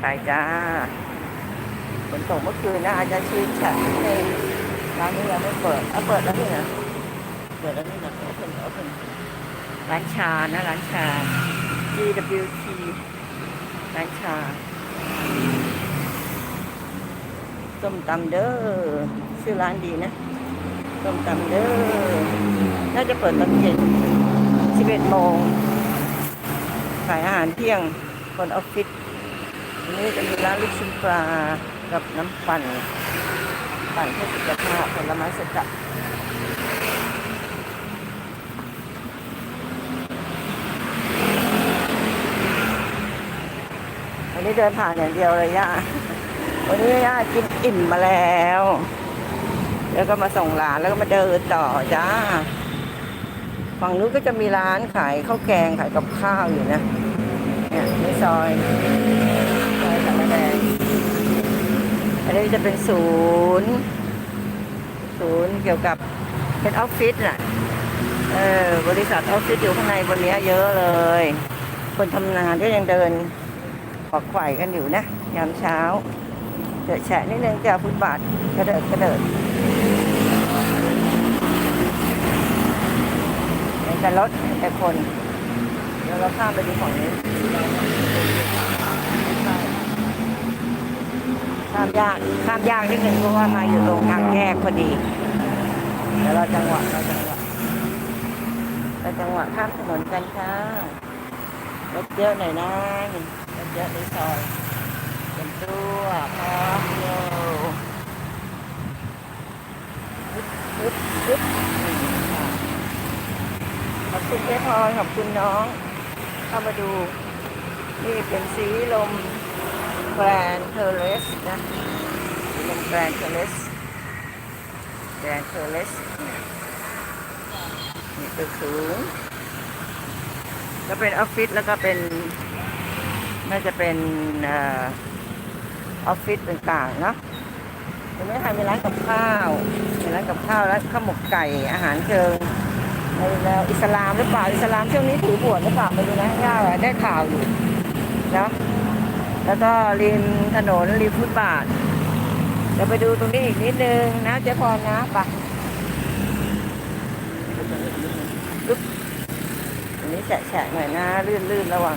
ไปจ้าฝนตกเมื่อคืนนะอาจจะชื้นฉะในร้านนี้ยังไม่เปิดเอาเปิดแล้วนี่นะเปิดแล้วนี่นะโอเพนโอเพนร้านชานะร้านชา GWT ร้านชาส้มตำเด้อชื่อร้านดีนะส้มตำเด้อน่าจะเปิดตอนเย็น11โมงขายอาหารเที่ยงคนออฟฟิศ นนี้จะมีร้านลูกชิ้นปลากับน้ำปั่น ปั่นเพื่อสุขภาพผลไม้สดวันนี้เดินผ่านอย่างเดียวเลยย่าวันนี้ย่ากินอิ่มมาแล้ว แล้วก็มาส่งหลานแล้วก็มาเดินต่อจ้า ฝั่งนู้นก็จะมีร้านขายข้าวแกงขายกับข้าวอยู่นะ เนี่ยในซอย ซอยสารแดงอันนี้จะเป็นศูนย์ศูนย์เกี่ยวกับเป็นออฟฟิศน่ะ เออบริษัทออฟฟิศอยู่ข้างในบนนี้เยอะเลย คนทำงานก็ยังเดินขวักไขว่กันอยู่นะ ยามเช้าเดอะแฉะนิดนึงจากฟุตบาทกระเดิดกระเดิดแต่รถแต่คน เดี๋ยวเราข้ามไปดูฝั่งนี้ ข้ามยากข้ามยากนิดนึงเพราะว่ามาอยู่ตรงทางแยกพอดีเดี๋ยวเราจังหวะเราจังหวะเราจังหวะข้ามถนนกันค่ะรถเยอะหน่อยนะรถเยอะในซอยเป็นตัวพร้อมโยปึ๊บปึ๊บปึ๊บขอบคุณเจ๊พรขอบคุณน้อง เข้ามาดู นี่เป็นสีลม แกรนเทเลสนะสีลมแกรนเทเลสแกรนเทเลสนี่ตึกสูงก็เป็นออฟฟิศแล้วก็เป็นน่าจะเป็นออออฟฟิศต่างๆเนาะตรงนี้ค่ะมีร้านกับข้าวมีร้านกับข้าวร้านข้าวหมกไก่อาหารเชิงในแนวอิสลามหรือเปล่าอิสลามช่วงนี้ถือบวชหรือเปล่าไม่รู้นะย่าได้ข่าวอยู่เนาะ แล้วก็ริมถนนริมฟุตบาทเดี๋ยวไปดูตรงนี้อีกนิดนึงนะเจ๊พรนะไปปึ๊บตรงนี้แฉะๆหน่อยนะลื่นๆระวัง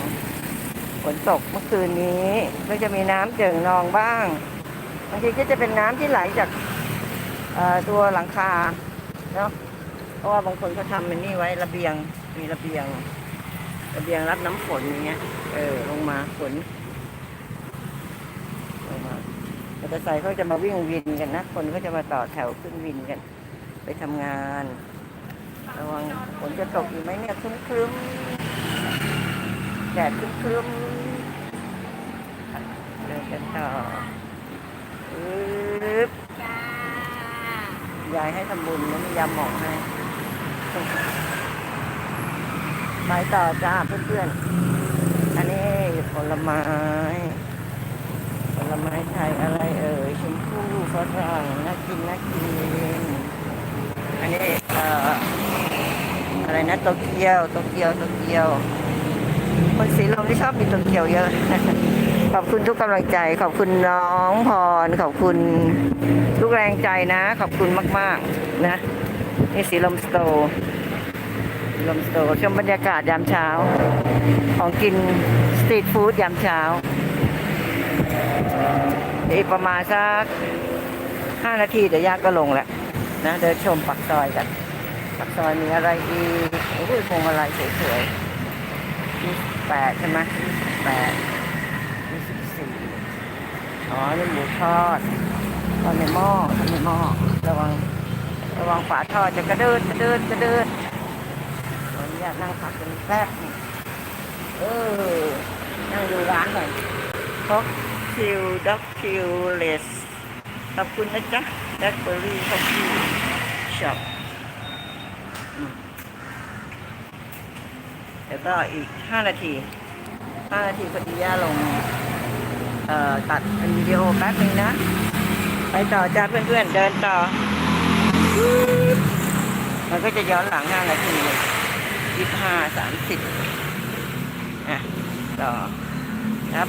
ฝนตกเมื่อคืนนี้ก็จะมีน้ำเจิ่งนองบ้างบางทีก็จะเป็นน้ำที่ไหลจากตัวหลังคาเนาะเพราะว่าบางคนเขาทำมันนี่ไว้ระเบียงมีระเบียง ระเบียงรับน้ำฝนอย่างเงี้ยเออลงมาฝนลงมา มอ เตอร์ไซค์เขาจะมาวิ่งวินกันนะ คนก็จะมาต่อแถวขึ้นวินกัน ไปทำงาน ระวังฝนจะตกอยู่ไหมเนี่ยครึ้มครึ้มๆแดดครึ้มครึ้มๆเดินกันต่อปึ๊บยายให้ทำบุญนะมียาหมองให้ไปต่อจ้าเพื่อนๆ อันนี้ผลไม้ ลไม้ไทยอะไรเอ่ยชมพู่ฝรั่งน่ากินน่ากินอันนี้เอ่ออะไรนะโตเกียวโตเกียวโตเกียว คนสีลมที่ชอบมีโตเกียวเยอะ ขอบคุณทุกกำลังใจ ขอบคุณน้องพร ขอบคุณทุกแรงใจนะ ขอบคุณมาก ๆ นะนี่สีลมสโตร์สีลมสโตร์ชมบรรยากาศยามเช้า ของกินสตรีทฟู้ดยามเช้า อีกประมาณสักห้านาทีเดี๋ยวย่าก็ลงแล้วนะเดินชมปักซอยกันปักซอยมีอะไรอีกโอ้ยพวงอะไรสวยๆมีแปดใช่ไหมแปดมีสิบสี่อ๋อนี่หมูทอดทอดในหม้อทอดในหม้อระวังระวังฝาทอดจะกระเดิดกระเดิดกระเดิดขออนุญาตนั่งพักกันแป๊บเออนั่งดูร้านหน่อยพก คิวด็อกคิวเลสขอบคุณนะจ๊ะแบล็คเบอร์รี่คอฟฟี่ช็อปแล้วก็อีก 5 นาที 5 นาทีพอดีย่าลงเอ่อตัดเป็นวิดีโอแป๊บนึงนะ ไปต่อจ้าเพื่อนๆ เดินต่อ มันก็จะย้อนหลัง 5 นาที25 30อะ ต่อครับ